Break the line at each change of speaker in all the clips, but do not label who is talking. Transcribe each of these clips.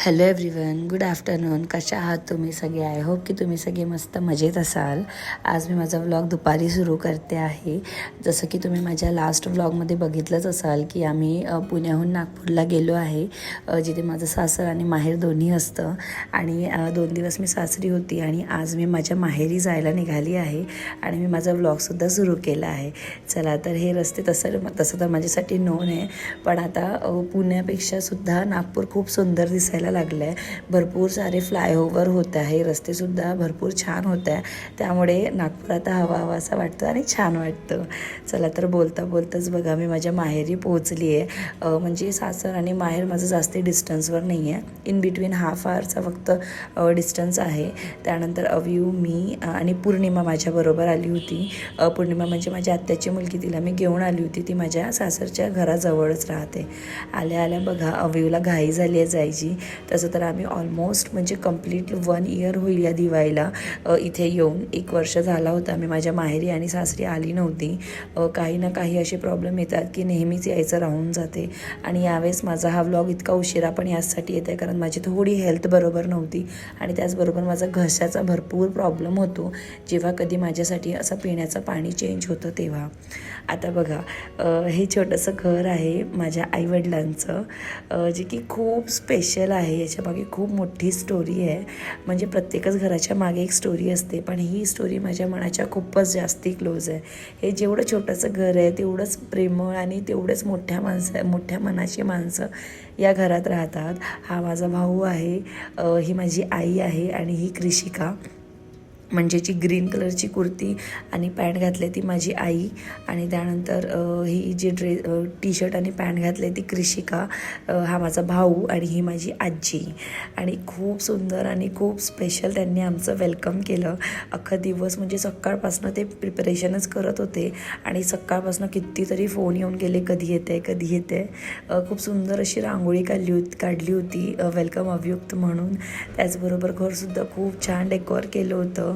Hello everyone good afternoon कशा आहात तुम्ही सगळे? आय होप की तुम्ही सगळे मस्त मजेत असाल. आज मी माझा व्लॉग दुपारी सुरू करते आहे. जसं की तुम्ही माझ्या लास्ट व्लॉगमध्ये बघितलंच असाल की आम्ही पुण्याहून नागपूरला गेलो आहे. जिथे माझं सासर आणि माहेर दोन्ही असतं. आणि दोन दिवस मी सासरी होती आणि आज मी माझ्या माहेरी जायला निघाली आहे. आणि मी माझा व्लॉगसुद्धा सुरू केला आहे. चला तर हे रस्ते तसं तसं तर माझ्यासाठी नोन आहे. पण आता पुण्यापेक्षासुद्धा नागपूर खूप सुंदर दिसायला लागलं आहे भरपूर सारे फ्लायओव्हर होत आहे. रस्तेसुद्धा भरपूर छान होत आहे. त्यामुळे नागपूर आता हवा हवा असा वाटतं आणि छान वाटतं. चला तर बोलता बोलताच बघा मी माझ्या माहेरी पोहोचली आहे म्हणजे सासर आणि माहेर माझं जास्त डिस्टन्सवर नाही आहे इन बिटवीन हाफ आवरचा फक्त डिस्टन्स आहे. त्यानंतर अव्यू मी आणि पूर्णिमा माझ्याबरोबर आली होती. पूर्णिमा पौर्णिमा म्हणजे माझ्या आत्याची मुलगी तिला मी घेऊन आली होती. ती माझ्या सासरच्या घराजवळच राहते. आल्या आल्या बघा अव्यूला घाई झाली आहे जायची. तसं तर आम्ही ऑलमोस्ट म्हणजे कंप्लीट वन इयर होईल या दिवाळीला. इथे येऊन एक वर्ष झाला होता. मी माझ्या माहेरी आणि सासरी आली नव्हती. काही ना काही असे प्रॉब्लेम येतात की नेहमीच यायचं राहून जाते. आणि यावेळेस माझा हा व्लॉग इतका उशिरा पण यासाठी येत आहे कारण माझी थोडी हेल्थ बरोबर नव्हती. आणि त्याचबरोबर माझा घशाचा भरपूर प्रॉब्लेम होतो. जेव्हा कधी माझ्यासाठी असं पिण्याचं पाणी चेंज होतं तेव्हा. आता बघा हे छोटंसं घर आहे माझ्या आईवडिलांचं. जे की खूप स्पेशल आहे. याच्यामागे खूप मोठी स्टोरी आहे. म्हणजे प्रत्येकच घराच्या मागे एक स्टोरी असते. पण ही स्टोरी माझ्या मनाच्या खूपच जास्ती क्लोज आहे. हे जेवढं छोटंसं घर आहे तेवढंच प्रेमळ आणि तेवढंच मोठ्या माणसं मोठ्या मनाची माणसं या घरात राहतात. हा माझा भाऊ आहे. ही माझी आई आहे आणि ही कृषिका. म्हणजे जी ग्रीन कलरची कुर्ती आणि पॅन्ट घातली ती माझी आई आणि त्यानंतर ही जी ड्रे टी शर्ट आणि पॅन्ट घातली ती कृषिका हा माझा भाऊ आणि ही माझी आजी. आणि खूप सुंदर आणि खूप स्पेशल त्यांनी आमचं वेलकम केलं. अख्खा दिवस म्हणजे सकाळपासून ते प्रिपरेशनच करत होते आणि सकाळपासून कितीतरी फोन येऊन गेले कधी येते कधी येते. खूप सुंदर अशी रांगोळी काढली होती काढली होती वेलकम अभियुक्त म्हणून. त्याचबरोबर घरसुद्धा खूप छान डेकोर केलं होतं.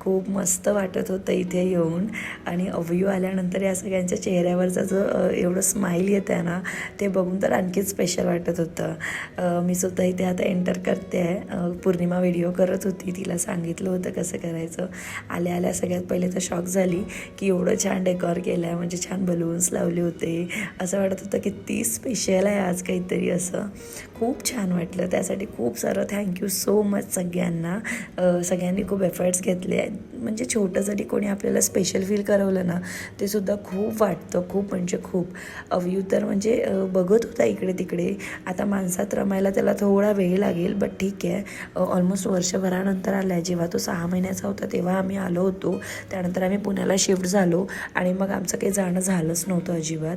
खूप मस्त वाटत होतं इथे येऊन. आणि अवयू आल्यानंतर या सगळ्यांच्या चेहऱ्यावरचा जो एवढं स्माईल येत आहे ना ते बघून तर आणखीच स्पेशल वाटत होतं. मी सुद्धा इथे आता एंटर करते. आहे पूर्णिमा पौर्णिमा व्हिडिओ करत होती. तिला सांगितलं होतं कसं करायचं. आल्या आल्या सगळ्यात पहिले तर शॉक झाली की एवढं छान डेकोर केलं आहे म्हणजे छान बलून्स लावले होते. असं वाटत होतं की ती स्पेशल आहे आज काहीतरी असं. खूप छान वाटलं. त्यासाठी खूप सारं थँक्यू सो मच सगळ्यांना. सगळ्यांनी खूप एफर्ट्स घेतले. आहेत म्हणजे छोटं जरी कोणी आपल्याला स्पेशल फील करवलं ना ते सुद्धा खूप वाटतं खूप म्हणजे खूप. अवयू तर म्हणजे बघत होता इकडे तिकडे. आता माणसात रमायला त्याला थोडा वेळ लागेल बट ठीक आहे. ऑलमोस्ट वर्षभरानंतर आला आहे जेव्हा तो सहा महिन्याचा होता तेव्हा आम्ही आलो होतो. त्यानंतर आम्ही पुण्याला शिफ्ट झालो आणि मग आमचं काही जाणं झालंच नव्हतं अजिबात.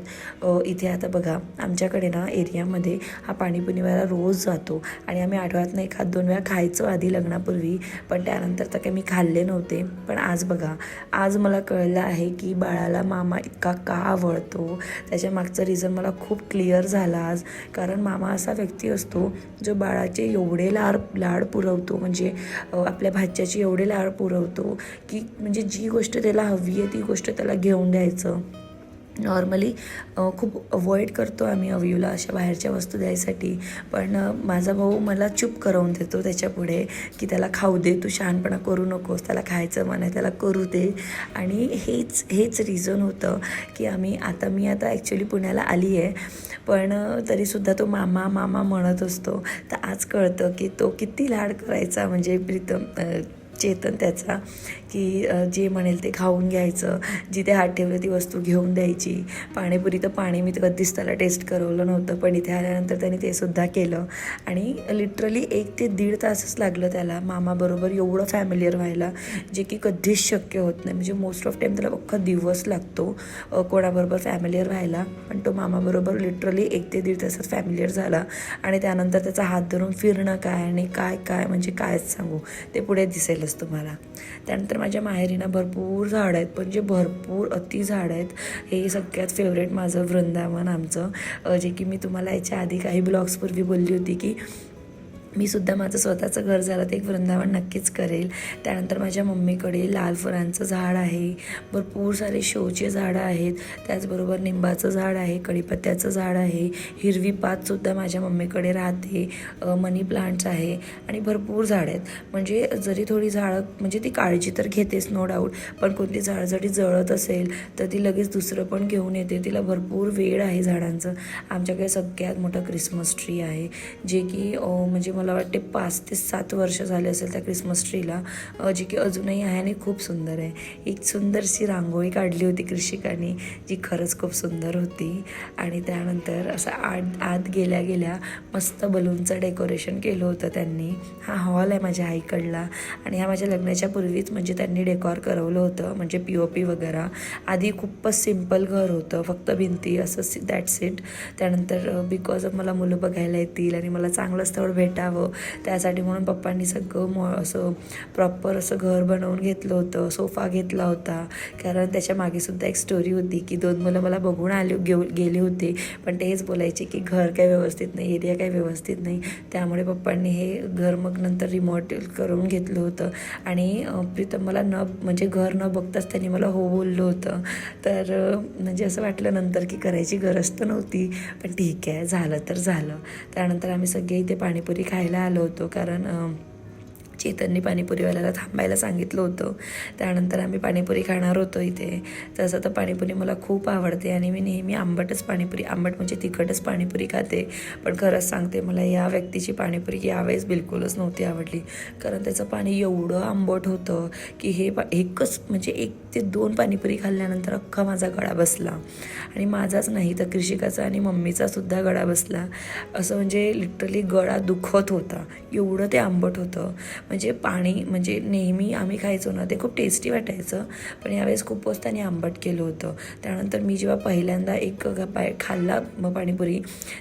इथे आता बघा आमच्याकडे ना एरियामध्ये हा पाणीपुरीवाला रोज जातो. आणि आम्ही आठवड्यातनं एखाद दोन वेळा खायचो आधी लग्नापूर्वी पण त्यानंतर तर काही मी खाल्ले नव्हते. पण आज बघा आज मला कळलं आहे की बाळाला मामा इतका का आवडतो? त्याच्या मागचं रिझन मला खूप क्लिअर झाला आज. कारण मामा असा व्यक्ती असतो जो बाळाचे एवढे लाड लाड पुरवतो म्हणजे आपल्या भाच्याची एवढे लाड पुरवतो की म्हणजे जी गोष्ट त्याला हवी आहे ती गोष्ट त्याला घेऊन द्यायचं. नॉर्मली खूप अवॉइड करतो आम्ही अवयूला अशा बाहेरच्या वस्तू द्यायसाठी. पण माझा भाऊ मला चूप करवून देतो त्याच्यापुढे की त्याला खाऊ दे तू शहाणपणा करू नकोस त्याला खायचं मन आहे त्याला करू दे. आणि हेच हेच रिझन होतं की आम्ही आता मी आता ॲक्च्युली पुण्याला आली आहे पण तरीसुद्धा तो मामा मामा म्हणत असतो. तर आज कळतं की तो किती लाड करायचा म्हणजे प्रीतम चेतन त्याचा की जे म्हणेल ते खाऊन घ्यायचं जिथे हात ठेवलं ती वस्तू घेऊन द्यायची. पाणीपुरी तर पाणी मी तर कधीच त्याला टेस्ट करवलं नव्हतं पण इथे आल्यानंतर त्याने ते सुद्धा केलं. आणि लिटरली एक ते दीड तासच लागलं त्याला. मामाबरोबर एवढं फॅमिलीयर व्हायला जे की कधीच शक्य होत नाही. म्हणजे मोस्ट ऑफ टाईम त्याला अख्खा दिवस लागतो कोणाबरोबर फॅमिलीयर व्हायला. पण तो मामाबरोबर लिटरली एक ते दीड तासात फॅमिलीयर झाला. आणि त्यानंतर त्याचा हात धरून फिरणं काय आणि काय काय म्हणजे कायच सांगू. ते पुढे दिसेल. दिसेलच तुम्हाला. त्यानंतर माझ्या माहेरीना भरपूर झाडं आहेत पण जे भरपूर अति झाडं आहेत हे सगळ्यात फेवरेट माझं वृंदावन आमचं. जे की मी तुम्हाला याच्या आधी काही ब्लॉग्सपूर्वी बोलली होती की मी सुद्धा माझं स्वतःचं घर झालं तर एक वृंदावन नक्कीच करेल. त्यानंतर माझ्या मम्मीकडे लाल फुलांचं झाड आहे. भरपूर सारे शोचे झाडं आहेत. त्याचबरोबर निंबाचं झाड आहे कढीपत्त्याचं झाड आहे. हिरवी पातसुद्धा माझ्या मम्मीकडे राहते. मनी प्लांट्स आहे आणि भरपूर झाड आहेत. म्हणजे जरी थोडी झाडं म्हणजे ती काळजी तर घेतेच नो डाऊट पण कोणती झाड जरी जळत असेल तर ती लगेच दुसरं पण घेऊन येते. तिला भरपूर वेळ आहे झाडांचं. आमच्याकडे सगळ्यात मोठं क्रिसमस ट्री आहे. जे की म्हणजे मला वाटते पाच ते सात वर्ष झाले असेल त्या क्रिसमस ट्रीला जी की अजूनही आहे आणि खूप सुंदर आहे. एक सुंदरशी रांगोळी काढली होती कृषिकाने जी खरंच खूप सुंदर होती. आणि त्यानंतर असं आत आत गेल्या गेल्या मस्त बलूनचं डेकोरेशन केलं होतं त्यांनी. हा हॉल आहे माझ्या आईकडला. आणि हा माझ्या लग्नाच्या पूर्वीच म्हणजे त्यांनी डेकोर करवलं होतं म्हणजे पी ओ पी वगैरे. आधी खूपच सिंपल घर होतं फक्त भिंती असं दॅट्स इट त्यानंतर बिकॉज ऑफ मला मुलं बघायला येतील आणि मला चांगलं स्थळ भेटावं त्यासाठी म्हणून पप्पांनी सगळं मो असं प्रॉपर असं घर बनवून घेतलं होतं सोफा घेतला होता. कारण त्याच्यामागे सुद्धा एक स्टोरी होती की दोन मुलं मला बघून आले घेऊ गेले होते. पण तेच बोलायचे की घर काही व्यवस्थित नाही एरिया काही व्यवस्थित नाही. त्यामुळे पप्पांनी हे घर मग नंतर रिमॉडेल करून घेतलं होतं. आणि प्रीतम मला न म्हणजे घर न बघताच त्यांनी मला हो बोललं होतं. तर म्हणजे असं वाटलं नंतर की करायची गरज तर नव्हती पण ठीक आहे झालं तर झालं. त्यानंतर आम्ही सगळे इथे पाणीपुरी खायला राहायला आलो होतो. कारण चेतनने पाणीपुरीवाल्याला थांबायला सांगितलं होतं. त्यानंतर आम्ही पाणीपुरी खाणार होतो इथे. तसं तर पाणीपुरी मला खूप आवडते आणि मी नेहमी आंबटच पाणीपुरी आंबट म्हणजे तिखटच पाणीपुरी खाते. पण खरंच सांगते मला या व्यक्तीची पाणीपुरी यावेळेस बिलकुलच नव्हती आवडली. कारण त्याचं पाणी एवढं आंबट होतं की हे पा एकच म्हणजे एक ते दोन पाणीपुरी खाल्ल्यानंतर अख्खा माझा गळा बसला. आणि माझाच नाही तर कृषिकाचा आणि मम्मीचा सुद्धा गळा बसला. असं म्हणजे लिटरली गळा दुखत होता. एवढं ते आंबट होतं. म्हणजे पाणी म्हणजे नेहमी आम्ही खायचो ना ते खूप टेस्टी वाटायचं. पण यावेळेस खूपच त्याने आंबट केलं होतं. त्यानंतर मी जेव्हा पहिल्यांदा एक ग- पाय खाल्ला मग पाणीपुरी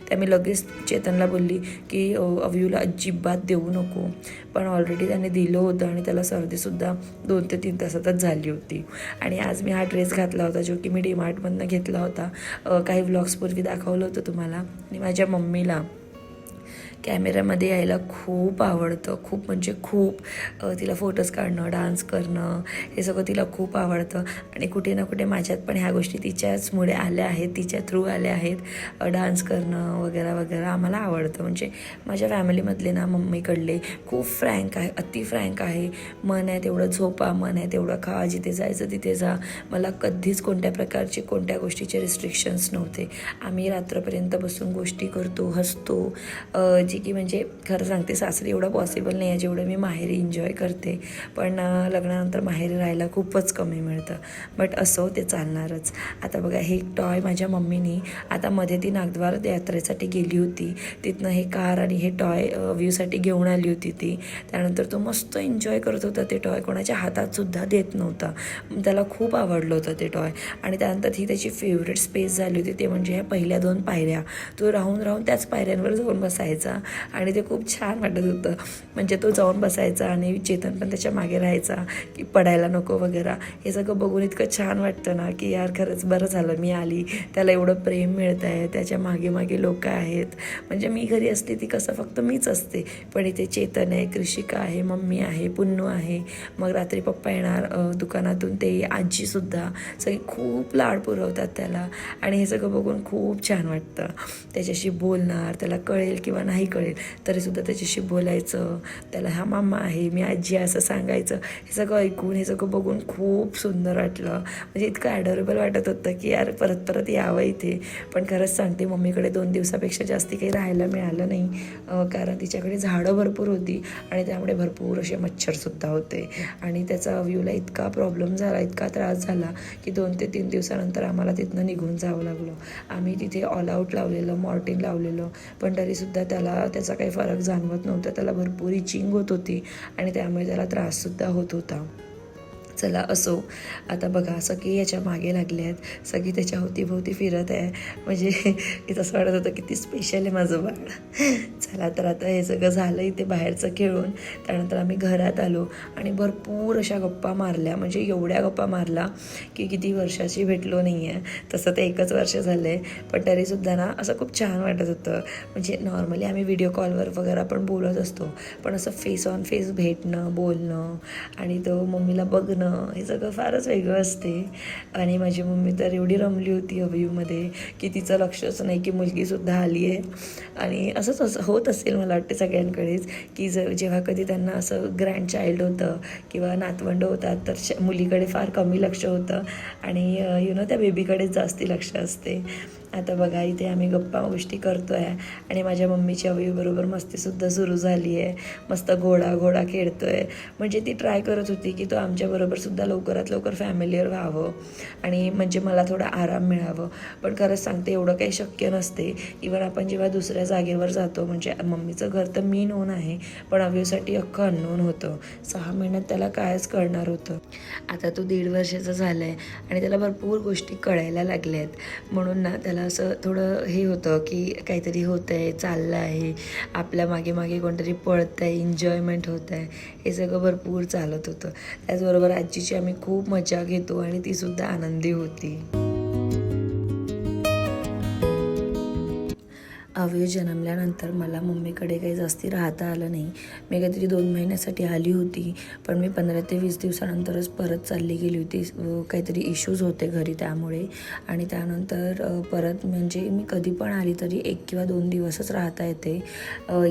त्या मी लगेच चेतनला बोलली की अव्यूला अजिबात देऊ नको. पण ऑलरेडी त्याने दिलं होतं आणि त्याला सर्दीसुद्धा दोन ते तीन तासातच झाली होती. आणि आज मी हा ड्रेस घातला होता जो की मी डीमार्टमधनं घेतला होता. काही व्लॉग्सपूर्वी दाखवलं होतं तुम्हाला. आणि माझ्या मम्मीला. कॅमेऱ्यामध्ये यायला खूप आवडतं. खूप म्हणजे खूप तिला फोटोज काढणं डान्स करणं हे सगळं तिला खूप आवडतं. आणि कुठे ना कुठे माझ्यात पण ह्या गोष्टी तिच्याचमुळे आल्या आहेत तिच्या थ्रू आल्या आहेत. डान्स करणं वगैरे वगैरे आम्हाला आवडतं. म्हणजे माझ्या फॅमिलीमधले ना मम्मीकडले खूप फ्रँक आहे अति फ्रँक आहे. मन आहे तेवढं झोपा मन आहे तेवढं खा जिथे जायचं तिथे जा. मला कधीच कोणत्या प्रकारचे कोणत्या गोष्टीचे रिस्ट्रिक्शन्स नव्हते. आम्ही रात्रपर्यंत बसून गोष्टी करतो हसतो. करायची जी की म्हणजे खरं सांगते सासरी एवढं पॉसिबल नाही आहे जेवढं मी माहेरी एन्जॉय करते. पण लग्नानंतर माहेरी राहायला खूपच कमी मिळतं. बट असो ते चालणारच. आता बघा हे टॉय माझ्या मम्मीनी आता मध्ये ती नागद्वार यात्रेसाठी गेली होती. तिथनं हे कार आणि हे टॉय व्ह्यूसाठी घेऊन आली होती ती. त्यानंतर तो मस्त एन्जॉय करत होता ते टॉय कोणाच्या हातातसुद्धा देत नव्हता. त्याला खूप आवडलं होतं ते टॉय आणि त्यानंतर ही त्याची फेवरेट स्पेस झाली होती ते म्हणजे ह्या पहिल्या दोन पायऱ्या. तो राहून राहून त्याच पायऱ्यांवर जाऊन बसायचा. आणि ते खूप छान वाटत होतं. म्हणजे तो जाऊन बसायचा आणि चेतन पण त्याच्यामागे राहायचा की पडायला नको वगैरे. हे सगळं बघून इतकं छान वाटतं ना की यार खरंच बरं झालं मी आली. त्याला एवढं प्रेम मिळत आहे त्याच्यामागे मागे लोक आहेत. म्हणजे मी घरी असते ती कसं फक्त मीच असते. पण इथे चेतन आहे कृषिका आहे मम्मी आहे पुन्नू आहे. मग रात्री पप्पा येणार दुकानातून ते आजीसुद्धा सगळी खूप लाड पुरवतात त्याला. आणि हे सगळं बघून खूप छान वाटतं. त्याच्याशी बोलणार त्याला कळेल किंवा नाही कळेल. तरीसुद्धा त्याच्याशी बोलायचं. त्याला हा मामा आहे मी आजी आहे असं सांगायचं. हे सगळं ऐकून हे सगळं बघून खूप सुंदर वाटलं. म्हणजे इतकं ॲडोरेबल वाटत होतं की यार परत परत यावं इथे. पण खरंच सांगते मम्मीकडे दोन दिवसापेक्षा जास्ती काही राहायला मिळालं नाही. कारण तिच्याकडे झाडं भरपूर होती आणि त्यामुळे भरपूर असे मच्छरसुद्धा होते. आणि त्याचा व्ह्यूला इतका प्रॉब्लेम झाला इतका त्रास झाला की दोन ते तीन दिवसानंतर आम्हाला तिथनं निघून जावं लागलं. आम्ही तिथे ऑल आऊट लावलेलं मॉर्टिन लावलेलं. पण तरीसुद्धा त्याला त्याचा काही फरक जाणवत नव्हता. त्याला भरपूर इचिंग होत होती आणि त्यामुळे त्याला त्राससुद्धा होत होता. चला असो. आता बघा सगळी याच्या मागे लागले आहेत. सगळी त्याच्या अवतीभोवती फिरत आहे. म्हणजे इथं असं वाटत होतं किती स्पेशल आहे माझं बाळ. चला तर आता हे सगळं झालं इथे बाहेरचं खेळून. त्यानंतर आम्ही घरात आलो आणि भरपूर अशा गप्पा मारल्या. म्हणजे एवढ्या गप्पा मारला की किती वर्षाची भेटलो नाही आहे तसं ते एकच वर्ष झालं आहे पण तरीसुद्धा ना असं खूप छान वाटत होतं. म्हणजे नॉर्मली आम्ही व्हिडिओ कॉलवर वगैरे आपण बोलत असतो. पण असं फेस ऑन फेस भेटणं बोलणं आणि तो मम्मीला बघणं हे सगळं फारच वेगळं असते. आणि माझी मम्मी तर एवढी रमली होती अभियूमध्ये की तिचं लक्षच नाही की मुलगीसुद्धा आली आहे. आणि असंच असं होत असेल मला वाटते सगळ्यांकडेच की ज जेव्हा कधी त्यांना असं ग्रँड चाइल्ड होतं किंवा नातवंड होतात तर श मुलीकडे फार कमी लक्ष होतं. आणि यु नो त्या बेबीकडेच जास्ती लक्ष असते. आता बघा इथे आम्ही गप्पा गोष्टी करतो आहे आणि माझ्या मम्मीची अवीबरोबर मस्तीसुद्धा सुरू झाली आहे मस्त घोडा घोडा खेळतो आहे म्हणजे ती ट्राय करत होती की तो आमच्याबरोबरसुद्धा लवकरात लवकर फॅमिलीवर व्हावं आणि म्हणजे मला थोडा आराम मिळावं. पण खरंच सांगते एवढं काही शक्य नसते. इवन आपण जेव्हा दुसऱ्या जागेवर जातो म्हणजे मम्मीचं घर तर मी नोन आहे पण अवयूसाठी अख्खं अननोन होतं. सहा महिन्यात त्याला कायच कळणार होतं. आता तो दीड वर्षाचा झाला आहे आणि त्याला भरपूर गोष्टी कळायला लागल्या आहेत म्हणून ना त्याला असं थोडं हे होतं की काहीतरी होतं आहे चाललं आहे आपल्या मागे मागे कोणतरी पळत आहे एन्जॉयमेंट होत आहे हे सगळं भरपूर चालत होतं. त्याचबरोबर आजीची आम्ही खूप मजा घेतो आणि तीसुद्धा आनंदी होती. अवयव जन्मल्यानंतर मला मम्मीकडे काही जास्ती राहता आलं नाही. मी काहीतरी दोन महिन्यासाठी आली होती पण मी पंधरा ते वीस दिवसानंतरच परत चालली गेली होती. काहीतरी इश्यूज होते घरी त्यामुळे. आणि त्यानंतर परत म्हणजे मी कधी पण आली तरी एक किंवा दोन दिवसच राहता येते.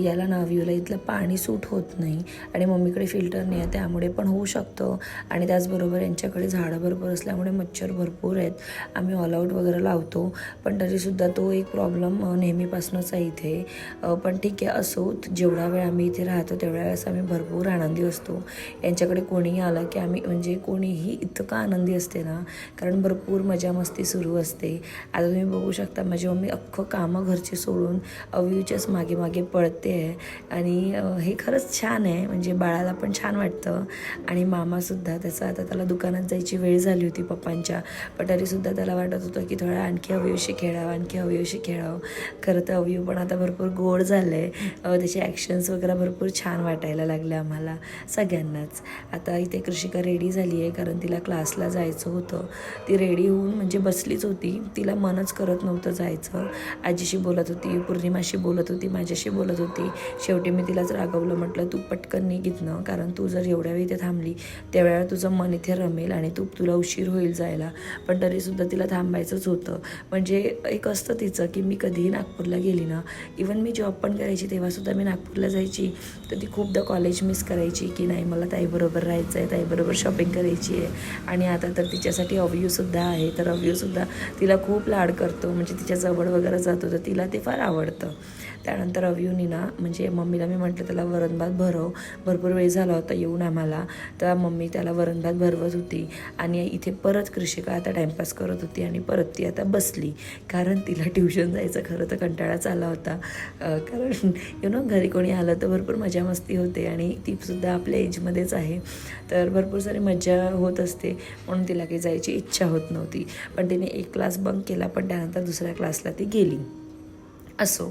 याला नाविवला इथलं पाणी सूट होत नाही आणि मम्मीकडे फिल्टर नाही आहे त्यामुळे पण होऊ शकतं. आणि त्याचबरोबर यांच्याकडे झाडं भरपूर असल्यामुळे मच्छर भरपूर आहेत. आम्ही ऑल आऊट वगैरे लावतो पण तरीसुद्धा तो एक प्रॉब्लेम नेहमीपासूनच आहे इथे. पण ठीक आहे असो जेवढा वेळ आम्ही इथे राहतो तेवढ्या वेळेस आम्ही भरपूर आनंदी असतो. यांच्याकडे कोणीही आलं की आम्ही म्हणजे कोणीही इतकं आनंदी असते ना? कारण भरपूर मजा मस्ती सुरू असते. आता तुम्ही बघू शकता माझी मम्मी अख्खं कामं घरची सोडून अवयूच्याच मागे मागे पळते. आहे आणि हे खरंच छान आहे. म्हणजे बाळाला पण छान वाटतं. आणि मामासुद्धा त्याचं आता त्याला दुकानात जायची वेळ झाली होती पप्पांच्या. पण तरीसुद्धा त्याला वाटत होतं की थोडा आणखी अवयवशी खेळावं आणखी अवयवशी खेळावं. खरं तर अवयव पण आता भरपूर गोड झालं आहे त्याचे ॲक्शन्स वगैरे भरपूर छान वाटायला लागले आम्हाला सगळ्यांनाच. आता इथे कृषिका रेडी झाली आहे कारण तिला क्लासला जायचं होतं. ती रेडी होऊन म्हणजे बसलीच होती. तिला मनच करत नव्हतं जायचं. आजीशी बोलत होती पौर्णिमाशी बोलत होती माझ्याशी बोलत होती. शेवटी मी तिलाच रागवलं म्हटलं तू पटकन निघितनं कारण तू जर एवढ्या वेळी इथे थांबली त्यावेळेला तुझं मन इथे रमेल आणि तू तुला उशीर होईल जायला. पण तरीसुद्धा तिला थांबायचंच होतं. म्हणजे एक असतं तिचं की मी कधीही नागपूरला गेली ना इवन मी जॉब पण करायची तेव्हासुद्धा मी नागपूरला जायची. तर ती खूपदा कॉलेज मिस करायची की नाही मला ताईबरोबर राहायचं आहे ताईबरोबर शॉपिंग करायची आहे आणि आता तर तिच्यासाठी अव्यूसुद्धा आहे तर अव्यूसुद्धा तिला खूप लाड करतो. म्हणजे तिच्या जवळ वगैरे जातो तर तिला ते फार आवडतं. त्यानंतर अव्यूनी ना म्हणजे मम्मीला मी म्हटलं त्याला वरणभात भरव. भरपूर वेळ झाला होता येऊन आम्हाला. तर मम्मी त्याला वरणभात भरवत होती आणि इथे परत कृषिका आता टाईमपास करत होती आणि परत ती आता बसली. कारण तिला ट्युशन जायचं खरं तर कंटाळाच आला होता. कारण यु नो घरी कोणी आलं तर भरपूर मजा मस्ती होते आणि तीसुद्धा आपल्या एजमध्येच आहे. तर भरपूर सारी मजा होत असते. म्हणून तिला काही जायची इच्छा होत नव्हती. पण तिने एक क्लास बंक केला पण त्यानंतर दुसऱ्या क्लासला ती गेली. असो.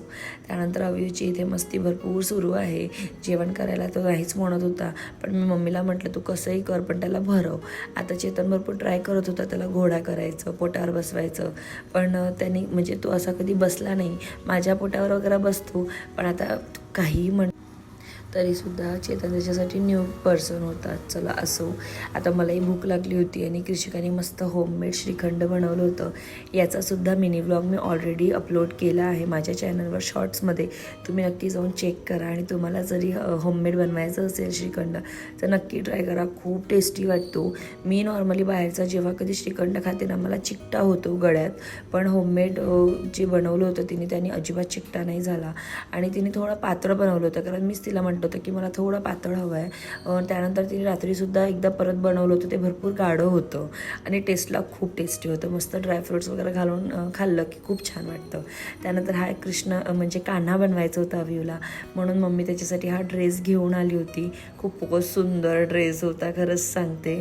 त्यानंतर अवयूची इथे मस्ती भरपूर सुरू आहे. जेवण करायला तो नाहीच म्हणत होता पण मी मम्मीला म्हटलं तू कसंही कर पण त्याला भरव. आता चेतन भरपूर ट्राय करत होता त्याला घोडा करायचं पोटावर बसवायचं. पण अं, त्यांनी म्हणजे तो असा कधी बसला नाही. माझ्या पोटावर वगैरे बसतो पण आता काहीही म्हण तरीसुद्धा चेतन त्याच्यासाठी न्यू पर्सन होता. चला असो. आता मलाही भूक लागली होती आणि कृषिकाने मस्त होममेड श्रीखंड बनवलं होतं. याचासुद्धा मिनी व्लॉग मी ऑलरेडी अपलोड केला आहे माझ्या चॅनलवर शॉर्ट्समध्ये तुम्ही नक्की जाऊन चेक करा आणि तुम्हाला जरी होममेड बनवायचं असेल श्रीखंड तर नक्की ट्राय करा. खूप टेस्टी वाटतो. मी नॉर्मली बाहेरचा जेव्हा कधी श्रीखंड खाते ना मला चिकटा होतो गळ्यात. पण होममेड जे बनवलं होतं तिने त्यांनी अजिबात चिकटा नाही झाला. आणि तिने थोडं पात्र बनवलं होतं. कारण मीच तिला तिला म्हणत होतं की मला थोडं पातळ हवं आहे त्यानंतर तिने रात्रीसुद्धा एकदा परत बनवलं होतं. ते भरपूर गाढं होतं. आणि टेस्टला खूप टेस्टी होतं. मस्त ड्रायफ्रुट्स वगैरे घालून खाल्लं की खूप छान वाटतं. त्यानंतर हा कृष्ण म्हणजे कान्हा बनवायचा होता अव्यूला म्हणून मम्मी त्याच्यासाठी हा ड्रेस घेऊन आली होती. खूपच सुंदर ड्रेस होता खरंच सांगते.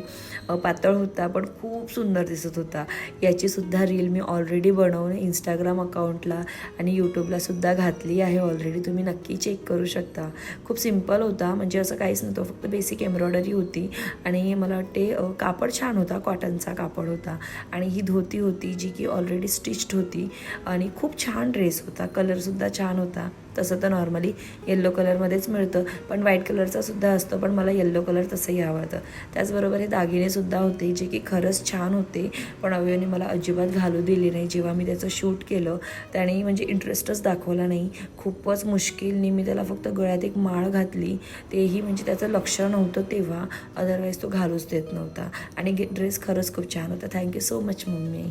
पातळ होता पण खूप सुंदर दिसत होता. याचीसुद्धा रील मी ऑलरेडी बनवून इंस्टाग्राम अकाउंटला आणि यूट्यूबलासुद्धा घातली आहे ऑलरेडी तुम्ही नक्की चेक करू शकता. खूप सिंपल होता म्हणजे असं काहीच नव्हतं फक्त बेसिक एम्ब्रॉयडरी होती. आणि मला वाटते कापड छान होता कॉटनचा कापड होता. आणि ही धोती होती जी की ऑलरेडी स्टिच्ड होती. आणि खूप छान ड्रेस होता कलरसुद्धा छान होता. तसं तर नॉर्मली येल्लो कलरमध्येच मिळतं. पण व्हाईट कलरचा सुद्धा असतो पण मला येल्लो कलर तसंही आवडतं. त्याचबरोबर हे दागिनेसुद्धा होते जे की खरंच छान होते पण अवयवने मला अजिबात घालू दिली नाही. जेव्हा मी त्याचं शूट केलं त्याने म्हणजे इंटरेस्टच दाखवला नाही. खूपच मुश्किलनी मी त्याला फक्त गळ्यात एक माळ घातली. तेही म्हणजे त्याचं लक्ष नव्हतं तेव्हा. अदरवाईज तो घालूच देत नव्हता. आणि ड्रेस खरंच खूप छान होता. Thank you so much mummy.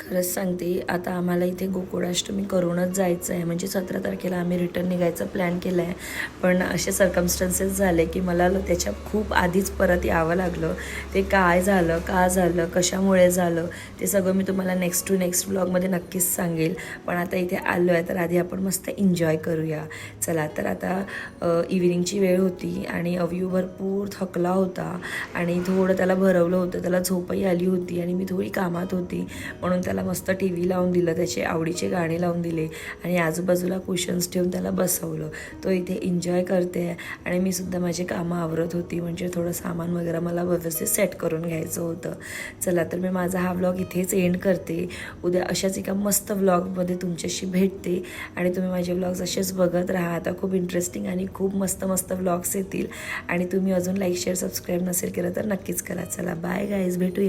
खरंच सांगते आता आम्हाला इथे गोकुळाष्टमी करूनच जायचं आहे म्हणजे सतरा तारखेला आम्ही रिटर्न निघायचा प्लॅन केला आहे पण असे सर्कमस्टन्सेस झाले की मला त्याच्या खूप आधीच परत यावं लागलं. ते काय झालं का झालं कशामुळे झालं ते सगळं मी तुम्हाला नेक्स्ट टू नेक्स्ट ब्लॉगमध्ये नक्कीच सांगेल. पण आता इथे आलो आहे तर आधी आपण मस्त एन्जॉय करूया. चला तर आता इव्हिनिंगची वेळ होती आणि अव्यू भरपूर थकला होता. आणि थोडं त्याला भरवलं होतं त्याला झोपही आली होती आणि मी थोडी कामात होती. म्हणून त्याला मस्त टी व्ही लावून दिलं त्याचे आवडीचे गाणे लावून दिले आणि आजूबाजूला कुशन्स ठेवून त्याला बसवलं. तो इथे एन्जॉय करते आणि मी सुद्धा माझी कामं आवरत होती म्हणजे थोडं सामान वगैरे मला व्यवस्थित सेट करून घ्यायचं होतं. चला तर मी माझा हा व्लॉग इथेच एंड करते. उद्या अशाच एका मस्त व्लॉगमध्ये तुमच्याशी भेटते आणि तुम्ही माझे व्लॉग्स असेच बघत राहा. आता खूप इंटरेस्टिंग आणि खूप मस्त मस्त व्लॉग्स येतील आणि तुम्ही अजून लाईक शेअर सबस्क्राईब नसेल केलं तर नक्कीच करा. चला बाय गाईज भेटूया.